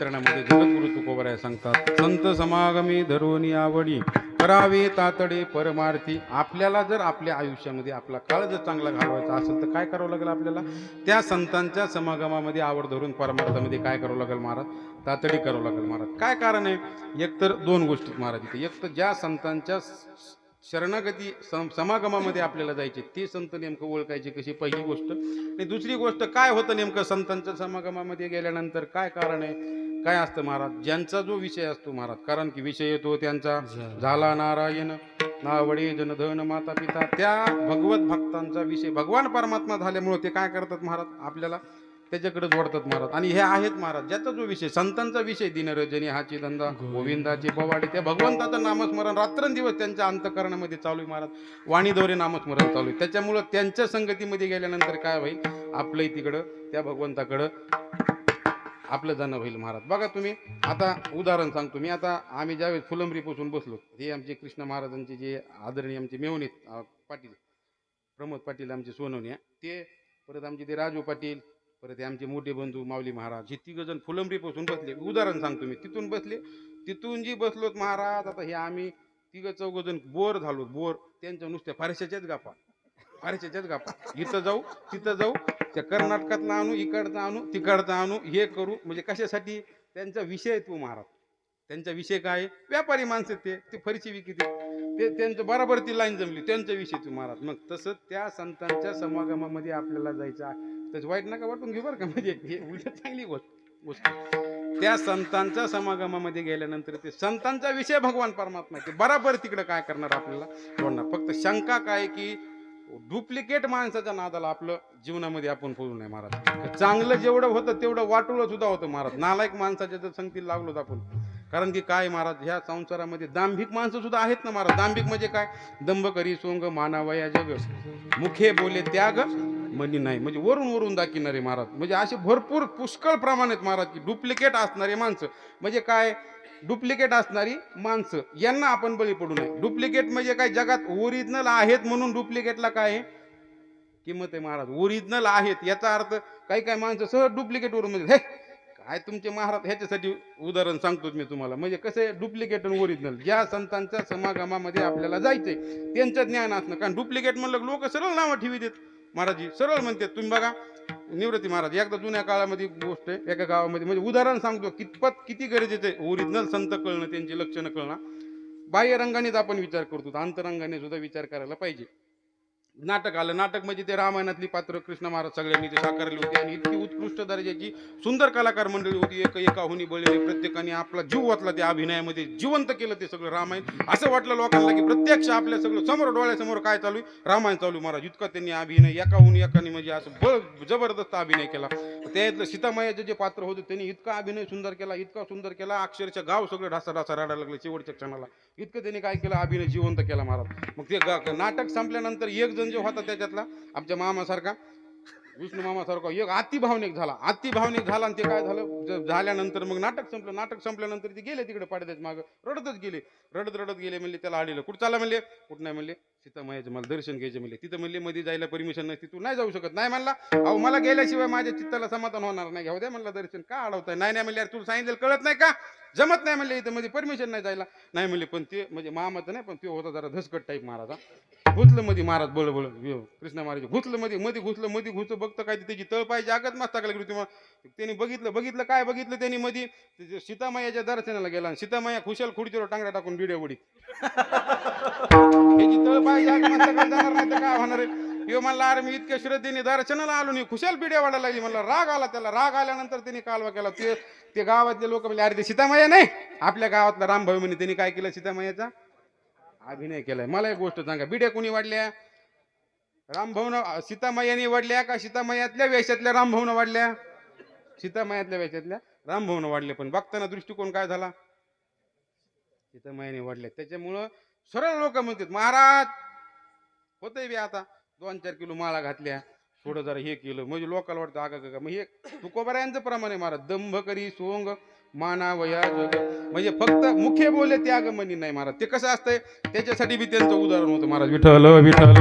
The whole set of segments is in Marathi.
चरणामध्ये जगद्गुरु तुकोबराय सांगतात संत समागमी धरून आवडी करावे तातडे परमार्थी आपल्याला जर आपल्या आयुष्यामध्ये आपला काळ जर चांगला घालवायचा असेल तर काय करावं लागेल आपल्याला? त्या संतांच्या समागमामध्ये आवड धरून परमार्थामध्ये काय करावं लागेल महाराज? तातडी करावं लागेल महाराज. काय कारण आहे? एकतर दोन गोष्टी महाराज इथे. एक तर ज्या संतांच्या शरणागती सम समागमामध्ये आपल्याला जायचे ते संत नेमकं ओळखायचे कशी पहिली गोष्ट. आणि दुसरी गोष्ट काय होतं नेमकं संतांच्या समागमामध्ये गेल्यानंतर? काय कारण आहे? काय असतं महाराज? ज्यांचा जो विषय असतो महाराज कारण की विषय येतो त्यांचा. झाला. नारायण नावडे जनधन माता पिता त्या भगवत भक्तांचा विषय. भगवान परमात्मा झाल्यामुळे ते काय करतात महाराज? आपल्याला त्याच्याकडे जोडतात महाराज. आणि हे आहेत महाराज ज्याचा जो विषय संतांचा विषय दिनरजनी हाची धंदा गोविंदाची पवाडी त्या भगवंताचं नामस्मरण रात्रंदिवस त्यांच्या अंतकरणामध्ये चालू आहे महाराज. वाणीद्वारे नामस्मरण चालू आहे. त्याच्यामुळं त्यांच्या संगतीमध्ये गेल्यानंतर काय होईल? आपलंही तिकडं त्या भगवंताकडं आपलं जाणं होईल महाराज. बघा तुम्ही आता उदाहरण सांगतो मी. आता आम्ही ज्यावेळेस फुलंबरीपासून बसलो हे आमचे कृष्ण महाराजांचे जे आदरणीय आमचे मेवणीत पाटील प्रमोद पाटील आमचे सोनवणे ते परत आमचे ते राजू पाटील परत आमचे मोठे बंधू माऊली महाराज हे तिघ जण फुलंबरीपासून बसले. उदाहरण सांगतो मी. तिथून बसले. तिथून जी बसलोत महाराज आता हे आम्ही तिघ चौघ जण बोर झालो बोर. त्यांच्या नुसत्या फारशाच्याच गापा फारशाच्याच गापा इथं जाऊ तिथं जाऊ त्या कर्नाटकातनं आणू इकडचं आणू तिकडचं आणू हे करू. म्हणजे कशासाठी? त्यांचा विषय तू महाराज. त्यांचा विषय काय? आहे? व्यापारी माणसं ते. ते फरशी विकिते ते त्यांचं बरोबर ती लाईन जमली. त्यांचा विषय तू महाराज. मग तसं त्या संतांच्या समागमामध्ये आपल्याला जायचं आहे. त्याचं वाईट नका वाटून घेऊ बरं का. म्हणजे हे उलट चांगली गोष्ट गोष्ट. त्या संतांच्या समागमामध्ये गेल्यानंतर ते संतांचा विषय भगवान परमात्मा ते बराबर तिकडे काय करणार आपल्याला? जोडणार फक्त शंका काय की डुप्लिकेट माणसाच्या नादाला आपलं जीवनामध्ये आपण पडू नये महाराज. चांगलं जेवढं होतं तेवढं वाटोळं सुद्धा होतं महाराज. नालायक माणसाच्या जर संगतीला लागलोत आपण. कारण की काय महाराज ह्या संसारामध्ये दांभिक माणसं सुद्धा आहेत ना महाराज. दांभिक म्हणजे काय? दंभ करी सोंग मानावया जग. मुखे बोले त्याग मनी नाही. म्हणजे वरून वरून दाखिणारे महाराज. म्हणजे असे भरपूर पुष्कळ प्रमाणात महाराज की डुप्लिकेट असणारे माणसं. म्हणजे काय? डुप्लिकेट असणारी माणसं यांना आपण बळी पडू नये. डुप्लिकेट म्हणजे काय? जगात ओरिजिनल आहेत म्हणून डुप्लिकेटला काय आहे? किंमत आहे महाराज. ओरिजिनल आहेत याचा अर्थ काही काही माणसं सहज डुप्लिकेट वरून म्हणजे हे काय तुमचे महाराज ह्याच्यासाठी उदाहरण सांगतो मी तुम्हाला. म्हणजे कसं आहे? डुप्लिकेट आणि ओरिजिनल ज्या संतांच्या समागमामध्ये आपल्याला जायचंय त्यांचं ज्ञान असणं. कारण डुप्लिकेट म्हणलं लोक सरळ नावं ठेवी देत. महाराजी सरळ म्हणते तुम्ही बघा निवृत्ती महाराज एकदा जुन्या काळामध्ये गोष्ट आहे एका गावामध्ये म्हणजे उदाहरण सांगतो कितपत किती गरजेचं आहे ओरिजिनल संत कळणं त्यांची लक्षणं कळणं. बाह्य रंगानेच आपण विचार करतो अंतरंगाने सुद्धा विचार करायला पाहिजे. नाटक आलं. नाटक म्हणजे ते रामायणातली पात्र कृष्ण महाराज सगळ्यांनी ते साकारली होती. आणि इतकी उत्कृष्ट दर्जाची सुंदर कलाकार मंडळी होती. एक एकाहुनी बळी प्रत्येकाने आपला जीव वाचला त्या अभिनयामध्ये. जिवंत केलं ते सगळं रामायण. असं वाटलं लोकांना की प्रत्यक्ष आपल्या सगळं समोर डोळ्यासमोर काय चालू आहे? रामायण चालू महाराज. इतका त्यांनी अभिनय एकाहून एकाने म्हणजे असं बळ जबरदस्त अभिनय केला. त्यातलं सीतामायाचं जे पात्र होतं त्यांनी इतका अभिनय सुंदर केला इतका सुंदर केला. अक्षरशः गाव सगळं ढासा ढासा राडायला लागलं शेवटच्या क्षणाला. इतकं त्यांनी काय केलं? अभिनय जिवंत केला महाराज. मग ते नाटक संपल्यानंतर एक जण जो होता त्याच्यातला आमच्या मामासारखा विष्णू मामासारखा एक अति भावनिक झाला. अति भावनिक झाला आणि ते काय झालं? झाल्यानंतर मग नाटक संपलं. नाटक संपल्यानंतर ते गेले तिकडे पाडद्यात मागं. रडतच गेले. रडत रडत गेले म्हणले त्याला आडीलं कुठं चालला म्हणले? कुठं नाही म्हणले. सीतामायाचं मला दर्शन घ्यायचं म्हणले. तिथं म्हणले मध्ये जायला परमिशन नसती. तू नाही जाऊ शकत. नाही म्हणला. अहो मला गेल्याशिवाय माझ्या चित्ताला समाधान होणार नाही. घेऊ द्या म्हणलं दर्शन. का अडवताय? नाही नाही म्हणले तुला सांगितलं कळत नाही का? जमत नाही म्हणले इथं मध्ये परमिशन नाही जायला. नाही म्हणले पण ते म्हणजे मामाचं नाही पण ते होता जरा धसकट टाईप महाराजा. घुसलं मध्ये महाराज बळ बळ कृष्ण महाराज घुसलं मध्ये मध्ये घुसलं मध्ये घुसलं बघतं काय त्याची तळ पाहिजे आगत मस्त टाकलं गेली त्यांनी बघितलं बघितलं काय बघितलं त्यांनी मध्ये सीतामायाच्या दर्शनाला गेला. आणि सीतामाया खुशाल खुर्चीवर टांगड्या टाकून बिड्या उडी त्याची तळ पाहिजे काय जाणार नाही तर काय होणार आहे? ह्यो म्हणला अरे मी इतक्या श्रद्धेने दर्शनाला आलो नाही खुशाल पिढ्या वाढायला लागली. म्हणलं राग आला त्याला राग आल्यानंतर त्यांनी कालवा केला. ते ते गावातले लोक म्हणजे अरे ते सीतामाया नाही आपल्या गावातला रामभाऊ म्हणे त्यांनी काय केलं सीतामायाचा? अभिनय केलाय मला एक गोष्ट सांगा बिड्या कोणी वाढल्या? रामभाऊन सीतामायाने वाढल्या का सीतामायातल्या वेशातल्या रामभाऊन वाढल्या? सीतामायातल्या वेशातल्या रामभाऊन वाढल्या पण बघताना दृष्टिकोन काय झाला? सीतामायाने वाढल्या त्याच्यामुळं सरळ लोक म्हणतात महाराज होतंय बी आता. दोन चार किलो माळा घातल्या. थोडं जरा हे केलं. म्हणजे लोकांना वाटतं आगा का मग हे तुकोबऱ्यांचं प्रमाण आहे महाराज. दंभ करी सोंग माना वया म्हणजे फक्त मुख्य बोले त्याग मनी नाही महाराज. ते कसं असतंय? त्याच्यासाठी बी त्यांचं उदाहरण होतं महाराज. विठ्ठल विठ्ठल.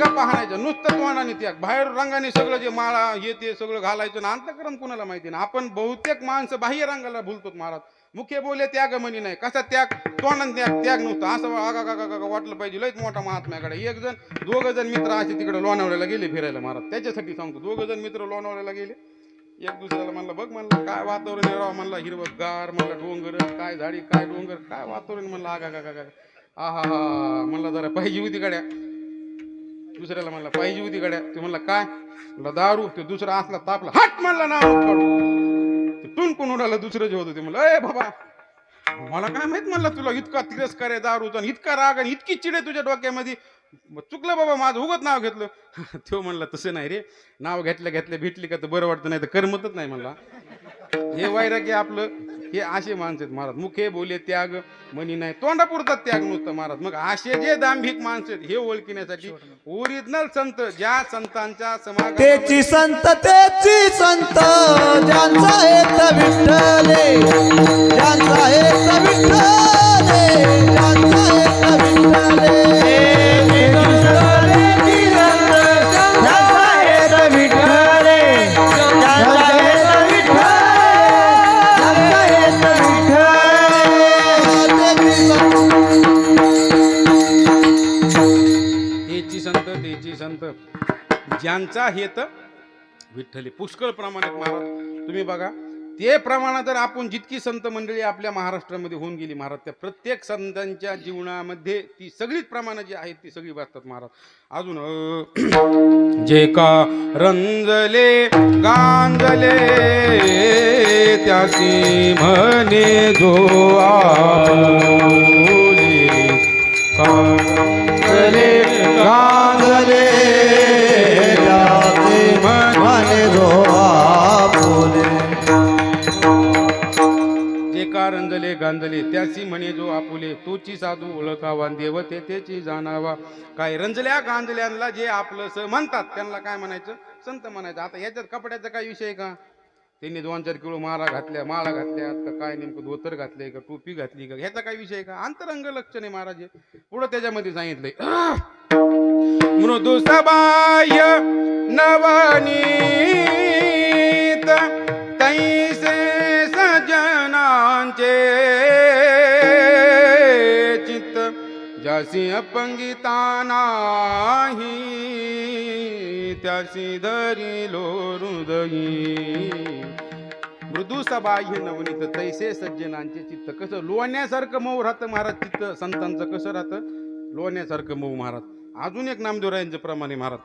का पुढे नुसतं तोंडाने त्याग. बाहेर रंगाने सगळं जे माळा हे ते सगळं घालायचं ना अंतकरण कुणाला माहिती ना आपण बहुतेक माणसं बाह्य रंगाला भुलतो महाराज. मुख्य बोले त्याग म्हणी नाही. कसा त्याग? तोंडाने त्याग त्याग नव्हता. असं आगा वाटलं पाहिजे. लयच मोठा महात्म्याकडे एक जण दोघ जण मित्र असे तिकडे लोणावळ्याला गेले फिरायला महाराज. त्याच्यासाठी सांगतो. दोघ जण मित्र लोणावळ्याला गेले. एक दुसऱ्याला म्हणलं बघ म्हणलं काय वातावरण आहे राव? म्हणलं हिरवं गार म्हणलं डोंगर काय झाडी काय डोंगर काय वातावरण? म्हणलं आगा का का आहा हा म्हणलं जरा पाहिजे होती गाड्या. दुसऱ्याला म्हणलं पाहिजे होती गाड्या. ते म्हणलं काय? म्हणलं दारू. ते दुसरा असला तापला हट! म्हणला ना काढू तिथून कोण उडाला? दुसरं जे होतं ते म्हणलं ए बाबा मला काय माहीत म्हणलं तुला इतका तिरस्कार आहे दारू आणि इतका राग आणि इतकी चिड आहे तुझ्या डोक्यामध्ये? चुकलं बाबा माझं उगत नाव घेतलं. तो म्हणला तसं नाही रे नाव घेतलं घेतलं भेटली का तर बरं वाटतं नाही तर करमतच नाही म्हणला. हे वैराग्य आपलं हे असे माणसं आहेत महाराज. मुखे बोले त्याग म्हणी नाही. तोंडापुरता त्याग नुसतं महाराज. मग असे जे दांभिक माणसं आहेत हे ओळखण्यासाठी ओरिजिनल संत ज्या संतांच्या समाज संत त्याची संत ज्यांचा विठ्ठले. ज्यांचा हेत ज्यांचा हेत विठ्ठली पुष्कळ प्रमाणात महाराज. तुम्ही बघा ते प्रमाणात जर आपण जितकी संत मंडळी आपल्या महाराष्ट्रामध्ये होऊन गेली महाराज त्या प्रत्येक संतांच्या जीवनामध्ये ती सगळीच प्रमाणं जी आहेत ती सगळी वाचतात महाराज. अजून जे का रंजले गांजले त्याची म्हणे जो गांजले. गांधले गांधले गांजले. त्याची म्हणे जो आपुले तोची साधू ओळखावा देव तेथेची जाणावा. काय रंजल्या गांजल्यांना जे आपलं स म्हणतात त्यांना काय म्हणायचं? संत म्हणायचं. आता याच्यात कपड्याचा काय विषय का? त्यांनी दोन चार किलो माळा घातल्या माळा घातल्या. का काय नेमकं धोतर घातले का टोपी घातली का? ह्याचा काय विषय का? अंतरंग लक्ष नाही महाराज. पुढं त्याच्यामध्ये सांगितलंय. मृदू सबाय नवनीत तैस जासी अपंगिता नाही त्यासी धरिलो हृदयी मृदू सबाह्य नवनीत तैसे सज्जनांचे चित्त. कसं लोण्यासारखं मऊ राहतं महाराज चित्त संतांचं कसं राहतं? लोण्यासारखं मऊ महाराज. अजून एक नामदेवरायांचं प्रमाणे महाराज.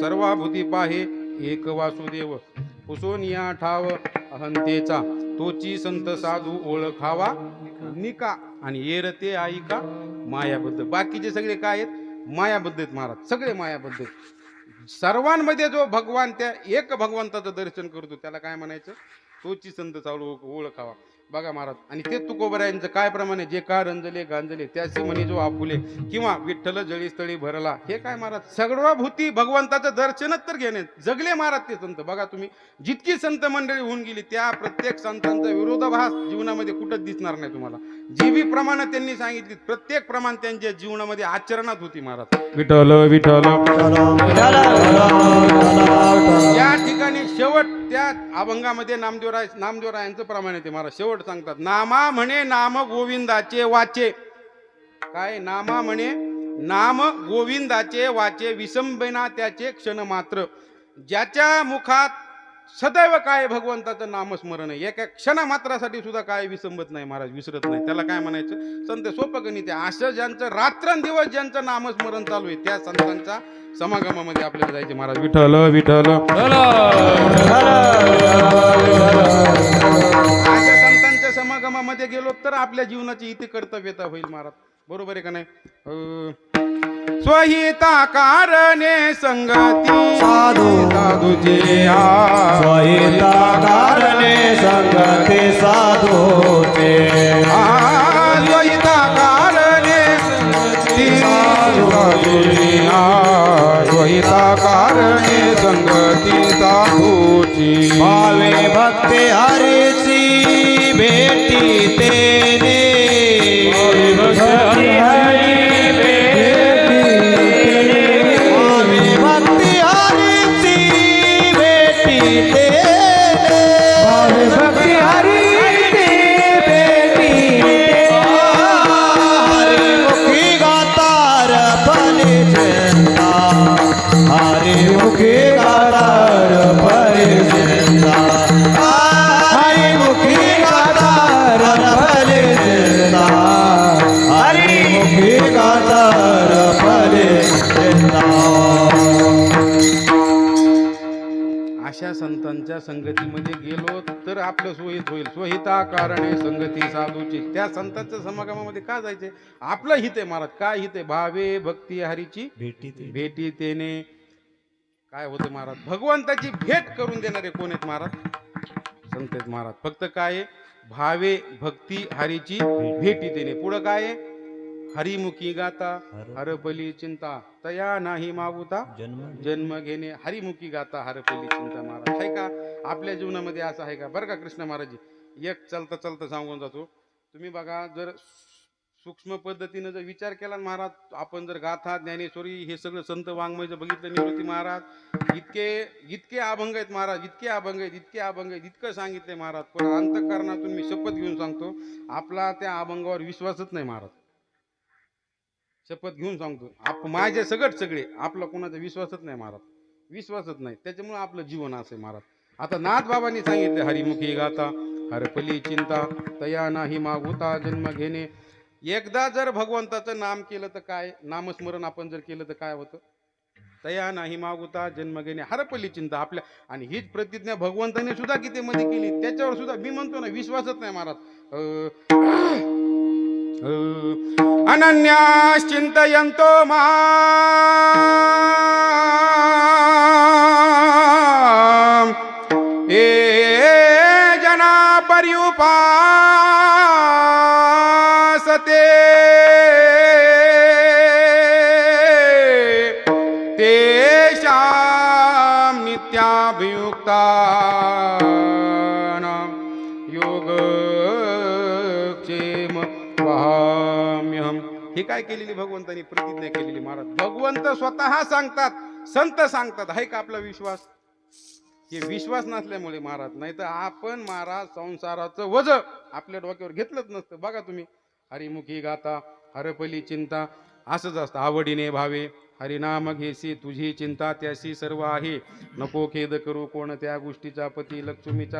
सर्वाभूती पाहे एक वासुदेव पुसोनिया ठाव अहंतेचा. तोची संत साधू ओळखावा. निका आणि येरते आईका मायाबद्ध बाकीचे सगळे काय आहेत? मायाबद्ध आहेत महाराज. सगळे मायाबद्ध आहेत. सर्वांमध्ये जो भगवान त्या एक भगवंताचं दर्शन करतो त्याला काय म्हणायचं? तोची संत चालू हो- ओळखावा. बघा महाराज आणि ते तुकोबऱ्यांचं काय प्रमाणे जे का रंजले गांजले त्याचे म्हणे जो आपुले किंवा विठ्ठल जळीस्थळी भरला हे काय महाराज? सर्वभूती भगवंताचं दर्शनच तर घेणे. जगले महाराज ते संत. बघा तुम्ही जितकी संत मंडळी होऊन गेली त्या प्रत्येक संतांचा विरोधाभास जीवनामध्ये कुठंच दिसणार नाही तुम्हाला. जी बी प्रमाण त्यांनी सांगितली प्रत्येक प्रमाण त्यांच्या जीवनामध्ये आचरणात होती महाराज. विठ्ठल विठ्ठल. या ठिकाणी शेवट त्या अभंगामध्ये नामदेवराय नामदेवरायांचं प्रमाण येते महाराज. शेवट सांगतात नामा म्हणे नाम गोविंदाचे वाचे. काय? नामा म्हणे नाम गोविंदाचे वाचे विसंबना त्याचे क्षण मात्र. ज्याच्या मुखात सदैव काय भगवंताचं नामस्मरण आहे? एका क्षणा मात्रासाठी सुद्धा काय विसंबत नाही महाराज विसरत नाही. त्याला काय म्हणायचं? संत सोपं गणित आहे असं ज्यांचं रात्रंदिवस ज्यांचं नामस्मरण चालू आहे त्या संतांचा समागमामध्ये आपल्याला जायचे महाराज. विठ्ठल विठ्ठल. अशा संतांच्या समागमामध्ये गेलो तर आपल्या जीवनाची इथे कर्तव्यता होईल महाराज. बरोबर आहे का नाही? स्वहिता कारणे संगती. साधू. साधूचे स्वहिता कारणे संगते साधूचे. संतांच्या संगतीमध्ये गेलो तर आपलं सोयीत होईल. सोहिता कारणे संगती साधूची. त्या संतांच्या समागमामध्ये का जायचे? आपलं हित आहे महाराज. काय हित आहे? भावे भक्ती हरीची भेटी ते. भेटी तेने. काय होतं महाराज? भगवंताची भेट करून देणारे कोण आहेत महाराज? संत आहेत महाराज. फक्त काय? भावे भक्ती हरीची भेटी तेने. पुढं काय आहे? हरिमुखी गाता हरपली चिंता तया नाही मागुता जन्म जन्म घेणे हरिमुखी गाता हरपली चिंता महाराज. आहे का? आपल्या जीवनामध्ये असं आहे का? बरं का कृष्ण महाराज एक चलता चलता सांगून जातो. तुम्ही बघा जर सूक्ष्म पद्धतीनं जर विचार केला महाराज आपण जर गाथा ज्ञानेश्वरी हे सगळं संत वाङ्मय जर बघितलं निवृत्ती महाराज इतके इतके अभंग आहेत महाराज इतके अभंग आहेत इतके अभंग आहेत इतकं सांगितले महाराज. पण अंतकरणातून मी शपथ घेऊन सांगतो आपला त्या अभंगावर विश्वासच नाही महाराज. शपथ घेऊन सांगतो. आप माझे सगळं सगळे आपला कोणाचा विश्वासच नाही महाराज विश्वासच नाही. त्याच्यामुळे आपलं जीवन असं महाराज आता नाथ बाबांनी सांगितलं हरिमुखी गाता हरपली चिंता तया नाही मागुता जन्म घेणे. एकदा जर भगवंताचं नाम केलं तर काय? नामस्मरण आपण जर केलं तर काय होतं? तया नाही मागुता जन्म घेणे हरपली चिंता आपल्या. आणि हीच प्रतिज्ञा भगवंताने सुद्धा किती मध्ये केली. त्याच्यावर सुद्धा मी म्हणतो ना विश्वासच नाही महाराज अं, अनन्याश्चिन्तयन्तो माम् ये जना पर्युपासते तेषां नित्याभियुक्ता। हे काय केलेली भगवंतानी? प्रतिज्ञा केलेली महाराज. भगवंत स्वतः सांगतात संत सांगतात. आहे का आपला विश्वास? हे विश्वास नसल्यामुळे महाराज नाही तर आपण महाराज संसाराचं वज आपल्या डोक्यावर घेतलंच नसतं. बघा तुम्ही. हरिमुखी गाता हरपली चिंता असंच असतं. आवडीने भावे हरिनाम घेसी तुझी चिंता त्याशी सर्व आहे. नको खेद करू कोण त्या गोष्टीचा पती लक्ष्मीचा